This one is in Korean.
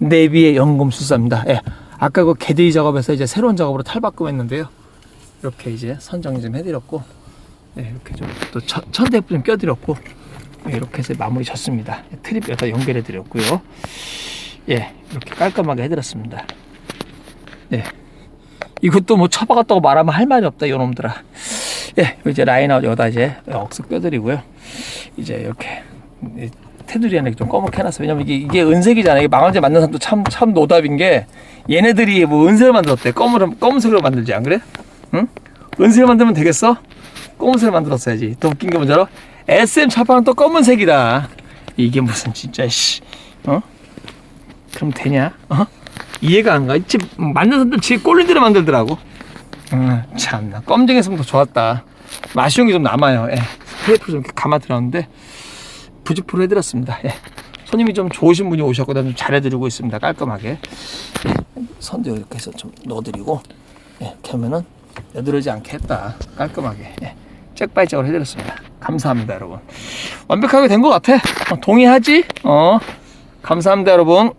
내비의 연금술사입니다. 예. 아까 그 개들이 작업에서 이제 새로운 작업으로 탈바꿈했는데요. 이렇게 이제 선정 좀 해드렸고, 예, 이렇게 좀 또 천대프 좀 껴드렸고, 예, 이렇게 해서 마무리 졌습니다. 예, 트립 여기다 연결해드렸고요. 예, 이렇게 깔끔하게 해드렸습니다. 예. 이것도 뭐 쳐박았다고 말하면 할 말이 없다, 요놈들아. 예, 이제 라인아웃 여기다 이제 억스 껴드리고요. 이제 이렇게 이 테두리 안에 좀 검게 해놨어요. 왜냐면 이게, 이게 은색이잖아요. 이게 망원제 만든 사람도 참, 참 노답인 게 얘네들이 뭐 은색을 만들었대. 검으로, 검은색으로 만들지, 안 그래? 응? 은색을 만들면 되겠어? 검은색을 만들었어야지. 더 웃긴 게 뭔지 알아? SM 차판은 또 검은색이다. 이게 무슨 진짜, 씨. 어? 그럼 되냐? 어? 이해가 안 가. 지 만든 사람들 지 꼴린 대로 만들더라고. 음, 참나. 검정했으면 더 좋았다. 아쉬운 게 좀 남아요. 예. 테이프 좀 이렇게 감아 들었는데 부직포로 해드렸습니다. 예. 손님이 좀 좋으신 분이 오셨고 좀 잘해드리고 있습니다. 깔끔하게. 예. 선도 이렇게 해서 좀 넣어드리고 예. 이렇게 하면은 여드러지 않게 했다. 깔끔하게. 예. 잭바이잭으로 해드렸습니다. 감사합니다, 여러분. 완벽하게 된 것 같아. 어, 동의하지? 어. 감사합니다, 여러분.